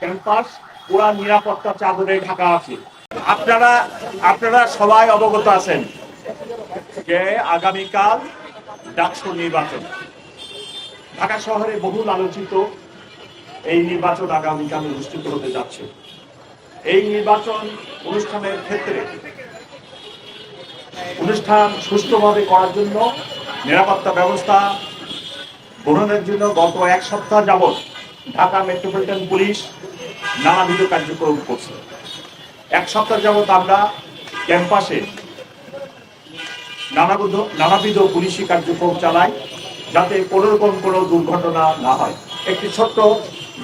Campus, পুরা নিরাপত্তা চাদরে ঢাকা আছে। আপনারা আপনারা সবাই অবগত আছেন যে আগামীকাল ডাকসু নির্বাচন। ঢাকা শহরে বহুল আলোচিত এই নির্বাচন আগামীকাল অনুষ্ঠিত হতে যাচ্ছে। এই নির্বাচন অনুষ্ঠানের ক্ষেত্রে অনুষ্ঠান সুষ্ঠুভাবে করার জন্য নিরাপত্তা ব্যবস্থা গ্রহণের জন্য গত এক সপ্তাহ যাবৎ ঢাকা মেট্রোপলিটন পুলিশ নানাবিধ কার্যক্রম করছে। এক সপ্তাহ যাবৎ আমরা ক্যাম্পাসে নানাবিধ নানাবিধ পুলিশি কার্যক্রম চালাই, যাতে কোনো রকম কোনো দুর্ঘটনা না হয়। একটি ছোট্ট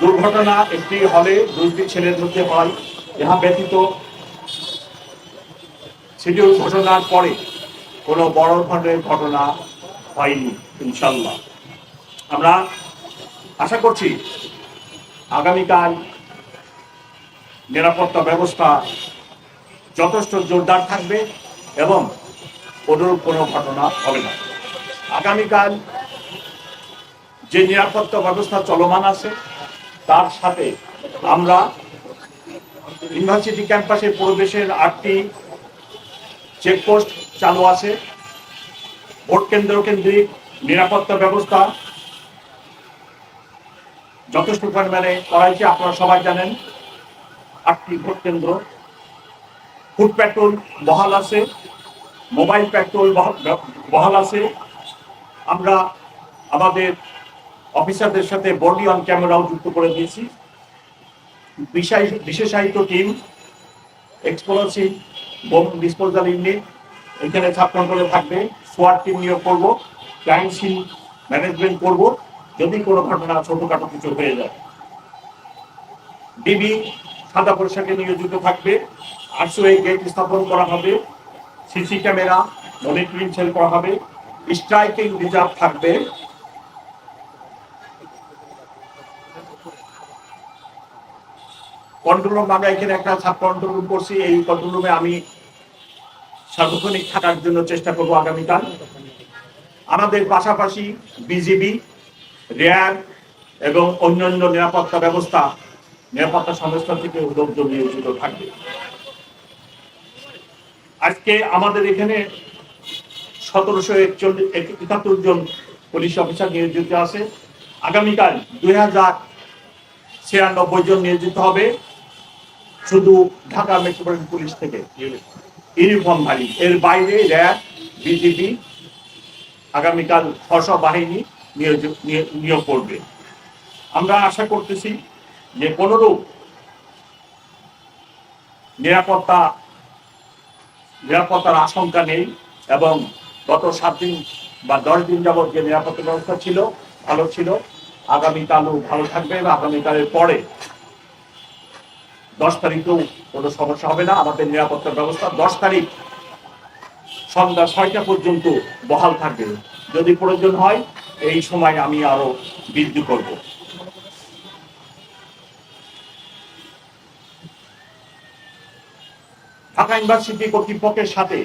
দুর্ঘটনা, একটি হলে দুইটি ছেলের মধ্যে হয়। ইহা ব্যতীত শিডিউল ঘটনার পরে কোনো বড় ধরনের ঘটনা হয়নি ইনশাল্লাহ আমরা আশা করছি আগামীকাল নিরাপত্তা ব্যবস্থা যথেষ্ট জোরদার থাকবে এবং অনুরূপ কোনো ঘটনা হবে না। আগামীকাল যে নিরাপত্তা ব্যবস্থা চলমান আছে, তার সাথে আমরা ইউনিভার্সিটি ক্যাম্পাসে প্রবেশের আটটি চেকপোস্ট চালু আছে। ভোট কেন্দ্র কেন্দ্রিক নিরাপত্তা ব্যবস্থা যথেষ্ট পরিমাণে করা হয়েছে, আপনারা সবাই জানেন। আটটি ভোট কেন্দ্র, ফুড পেট্রোল বহাল আছে, মোবাইল পেট্রোল বহাল আছে। আমরা আমাদের অফিসারদের সাথে বডি অন ক্যামেরাও যুক্ত করে দিয়েছি। বিশেষ- বিশেষায়িত team, explosive bomb disposal unit, এখানে সাব কন্ট্রোলে থাকবে। সোয়ার টিম নিয়োগ করব, ক্রাইম সিন ম্যানেজমেন্ট করব। যদি কোনো ঘটনা ছোটখাটো কিছু হয়ে যায়। ডিবি সাদা পোশাকে নিয়োজিত থাকবে। আরসিওএ গেট স্থাপন করা হবে। সিসি ক্যামেরা, মনিটরিং সেল করা হবে। স্ট্রাইকিং রিজার্ভ থাকবে। কন্ট্রোল রুম আমরা এখানে একটা সাব কন্ট্রোল রুম করছি। এই কন্ট্রোল রুমে আমি সার্বক্ষণিক থাকার জন্য চেষ্টা করব আগামীকাল। আমাদের পাশাপাশি বিজিবি, র্যাব এবং অন্যান্য নিরাপত্তা ব্যবস্থা নিরাপত্তা সংস্থা থেকে লোকজন নিয়োজিত থাকবে। আজকে আমাদের এখানে সতেরোশো একচল্লিশ একাত্তর জন পুলিশ অফিসার নিয়োজিত আছে। আগামীকাল দুই হাজার ছিয়ানব্বই জন নিয়োজিত হবে শুধু ঢাকা মেট্রোপলিটন পুলিশ থেকে। ইউনিফর্মধারী এর বাইরে র্যাব, বিজিবি, আগামীকাল স্ব বাহিনী নিয়োগ করবে। আমরা আশা করতেছি যে কোনরূপ নিরাপত্তা, নিরাপত্তার আশঙ্কা নেই এবং গত সাত দিন বা দশ দিন যাবত যে নিরাপত্তা ব্যবস্থা ছিল, ভালো ছিল। আগামীকালও ভালো থাকবে এবং আগামীকালের পরে দশ তারিখেও কোনো সমস্যা হবে না। আমাদের নিরাপত্তা ব্যবস্থা দশ তারিখ সন্ধ্যা ছয়টা পর্যন্ত বহাল থাকবে। যদি প্রয়োজন হয়, এই সময় আমি আরও বৃদ্ধি করব। ঢাকা ইউনিভার্সিটি কর্তৃপক্ষের সাথে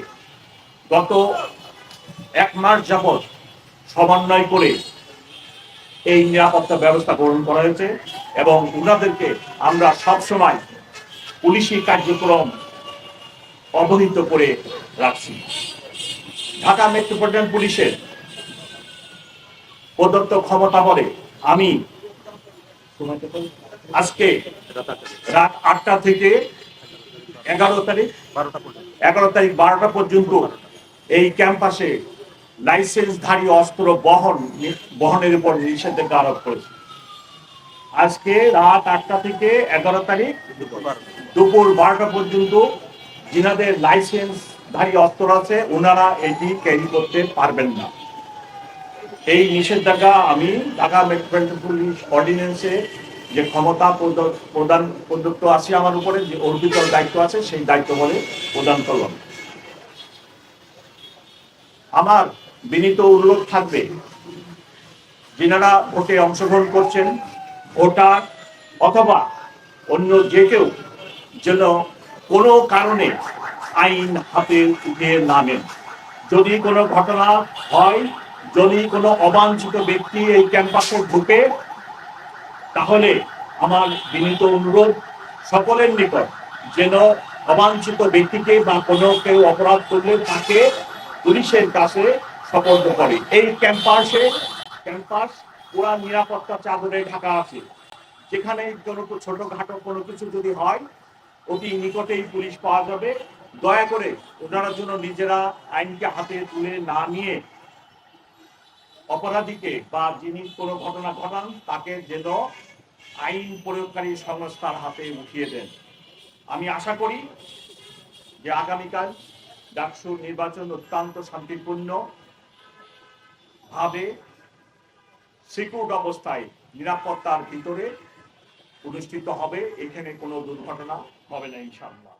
গত এক মাস যাবৎ সমন্বয় করে এই নিরাপত্তা ব্যবস্থা গ্রহণ করা হয়েছে এবং উনাদেরকে আমরা সবসময় পুলিশি কার্যক্রম অবহিত করে রাখছি। ঢাকা মেট্রোপলিটন পুলিশের প্রদত্ত ক্ষমতা বলে আমি আজকে রাত আটটা থেকে এগারো তারিখ? এগারো তারিখ বারোটা পর্যন্ত এই ক্যাম্পাসে লাইসেন্সধারী অস্ত্র বহন বহনের উপর নিষেধাজ্ঞা আরোপ করেছে। আজকে রাত আটটা থেকে এগারো তারিখ দুপুর বারোটা। পর্যন্ত যিনাদের লাইসেন্সধারী অস্ত্র আছে ওনারা এটি ক্যারি করতে পারবেন না। এই নিষেধাজ্ঞা আমি ঢাকা মেট্রোপলিটন পুলিশ অর্ডিন্যান্সে যে ক্ষমতা প্রদান প্রদত্ত আছে আমার উপরে, যে অর্পিত দায়িত্ব আছে, সেই দায়িত্ব বলে প্রদান করলাম। আমার বিনীত অনুরোধ থাকবে, যিনারা ভোটে অংশগ্রহণ করছেন, ভোটার অথবা অন্য যে কেউ, যেন কোনো কারণে আইন হাতে উঠে না নেন। যদি কোনো ঘটনা হয়, যদি কোনো অবাঞ্ছিত ব্যক্তি এই ক্যাম্পাসে ঢুকে তাহলে আমার বিনীত অনুরোধ, সকলের নিকট যেন অবাঞ্ছিত ব্যক্তিকে বা কোনো কেউ অপরাধ করলে তাকে পুলিশের কাছে সপর্দ করে। এই ক্যাম্পাসে, ক্যাম্পাস পুরা নিরাপত্তা চাদরে ঢাকা আছে। যেখানে কোনো ছোটখাটো কোনো কিছু যদি হয়, অতি নিকটেই পুলিশ পাওয়া যাবে। দয়া করে ওনারা জন্য নিজেরা আইনকে হাতে তুলে না নিয়ে অপরাধীকে বা যিনি কোনো ঘটনা ঘটান, তাকে যেন আইন প্রয়োগকারী সংস্থার হাতে উঠিয়ে দেন। আমি আশা করি যে আগামীকাল ডাকসুর নির্বাচন অত্যন্ত শান্তিপূর্ণ ভাবে সিকিউর অবস্থায় নিরাপত্তার ভিতরে অনুষ্ঠিত হবে। এখানে কোনো দুর্ঘটনা হবে না, ইনশাআল্লাহ।